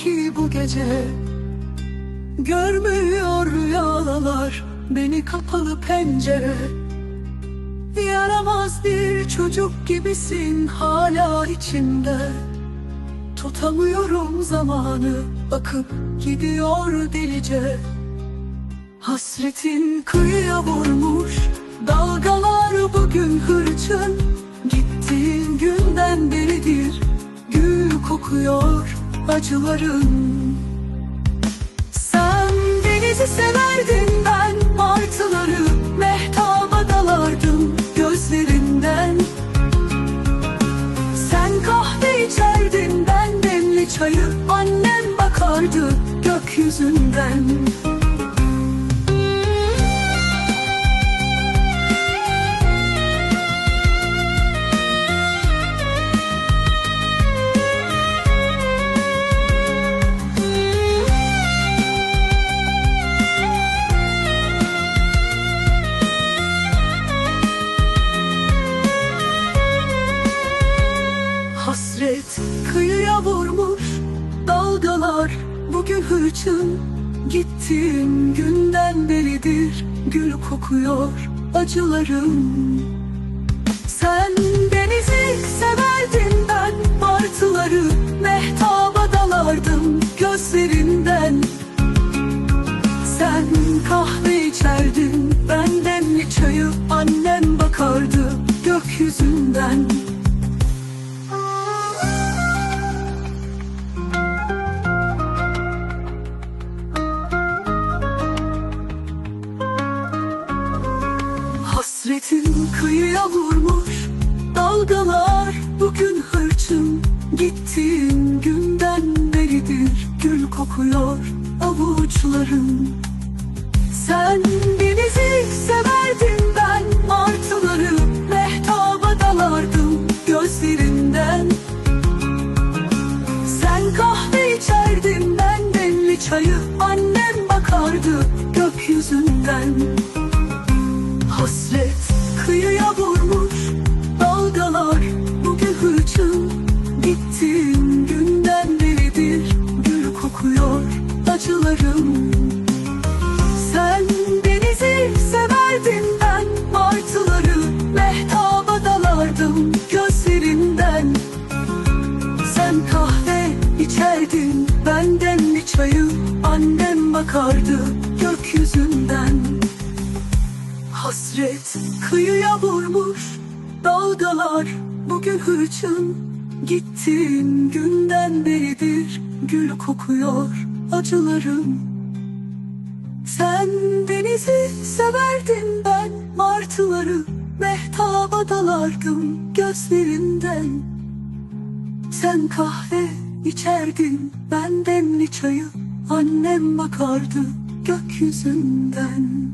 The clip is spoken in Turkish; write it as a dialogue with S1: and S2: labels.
S1: ki bu gece. Görmüyor rüyalar beni kapalı pencere. Yaramaz bir çocuk gibisin hala içimde. Tutamıyorum zamanı bakıp gidiyor delice. Hasretin kıyıya vurmuş Dalgalar bugün hırçın. Gittiğin günden Gül kokuyor acıların. Sen denizi severdin ben Martıları mehtaba dalardım Gözlerinden. Sen kahve içerdin ben demli çayı Annem bakardı gökyüzünden dalgalar bugün hırçın Gittiğin günden beridir. Gül kokuyor acılarım Sen denizi severdin ben martıları Hasretin kıyıya vurmuş Dalgalar. Bugün hırçın Gittiğin günden beridir. Gül kokuyor avuçların. Sen denizi severdin ben Martıları mehtaba dalardım Gözlerinden. Sen kahve içerdin ben demli çayı Annem bakardı gökyüzünden. Hasret kıyıya vurmuş dalgalar bugün hırçın. Gittiğin günden beridir gül kokuyor acılarım. Sen denizi severdin ben martıları mehtaba dalardım gözlerinden. Sen kahve içerdin ben demli çayı annem bakardı gökyüzünden Hasret kıyıya vurmuş dalgalar bugün hırçın. Gittiğin günden beridir gül kokuyor acılarım. Sen denizi severdin ben martıları mehtaba dalardım gözlerinden. Sen kahve içerdin ben demli çayı annem bakardı gökyüzünden